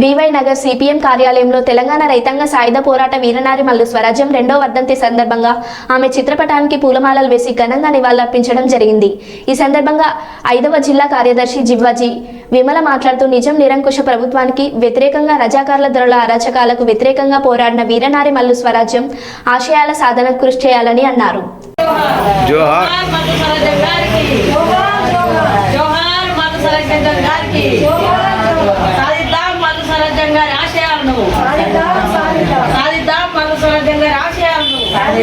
VY Nagar CPM కార్యాలయంలో తెలంగాణ రైతాంగ సాయుధ పోరాట వీరనారి మల్లు స్వరాజ్యం రెండో వర్ధంతి సందర్భంగా ఆమె చిత్రపటానికి పూలమాలలు వేసి ఘనంగా నివాళులర్పించడం జరిగింది. ఈ సందర్భంగా ఐదవ జిల్లా కార్యదర్శి జివ్వాజీ విమల మాట్లాడుతూ నిజం నిరంకుశ ప్రభుత్వానికి వ్యతిరేకంగా రజాకార్ల ధరల అరాచకాలకు వ్యతిరేకంగా పోరాడిన వీరనారి మల్లు స్వరాజ్యం ఆశయాల సాధనకు కృషి చేయాలని అన్నారు. జోహార్.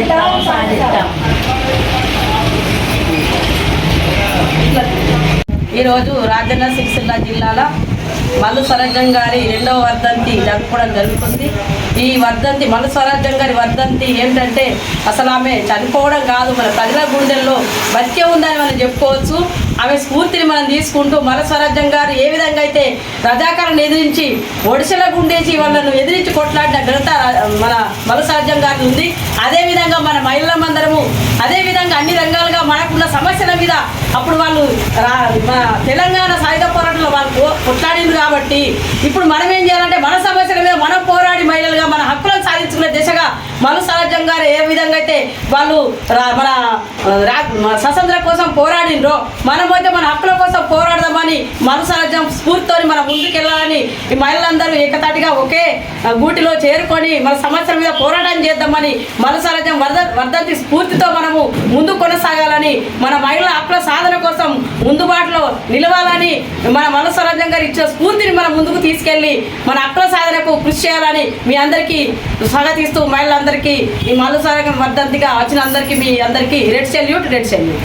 ఆశయాలను ఈరోజు రాజన్న సిరిసిల్ల జిల్లాలో మల్లు స్వరాజ్యం గారి రెండవ వర్ధంతి జరుపుకోవడం జరుగుతుంది. ఈ వర్ధంతి మల్లు స్వరాజ్యం గారి వర్ధంతి ఏంటంటే అసలు ఆమె చనిపోవడం కాదు. మన ప్రజల గుండెల్లో బతికే ఉందని మనం చెప్పుకోవచ్చు. ఆమె స్ఫూర్తిని మనం తీసుకుంటూ మన స్వరాజ్యం గారు ఏ విధంగా అయితే రజాకారులను ఎదిరించి ఒడిశల గుండేసి వాళ్ళను ఎదిరించి కొట్లాడిన ఘనత మన మల్ల స్వరాజ్యం గారికి ఉంది అదేవిధంగా మన మహిళలందరము అదేవిధంగా అన్ని రంగాలుగా మనకున్న సమస్యల మీద అప్పుడు వాళ్ళు మన తెలంగాణ సాయుధ పోరాటంలో వాళ్ళు కొట్లాడింది కాబట్టి ఇప్పుడు మనం ఏం చేయాలంటే మన సమస్యల మీద మనం పోరాడి మహిళలుగా మన హక్కులను మను గారు ఏ విధంగా అయితే వాళ్ళు మన రా- స్వతంత్ర కోసం పోరాడిండ్రో మనమైతే మన హక్కుల కోసం పోరాడదామని మను స్ఫూర్తితో మనం ముందుకెళ్ళాలని ఈ మహిళలందరూ ఏకతాటిగా ఒకే గూటిలో చేరుకొని మన సమస్యల మీద పోరాటం చేద్దామని మన వర్ధ వర్ధంతి స్ఫూర్తితో మనము ముందు కొనసాగాలని మన మహిళల హక్కుల ముందుబాటులో నిలవాలని మన మనస్వరాజ్యం గారు ఇచ్చే స్ఫూర్తిని మనం ముందుకు తీసుకెళ్ళి మన అక్కల సాధనకు కృషి చేయాలని మీ అందరికీ స్వాగతిస్తూ మహిళలందరికీ ఈ మల్లు వర్ధంతిగా వచ్చిన అందరికీ మీ అందరికీ రెడ్ సెల్యూట్ రెడ్ సెల్యూట్.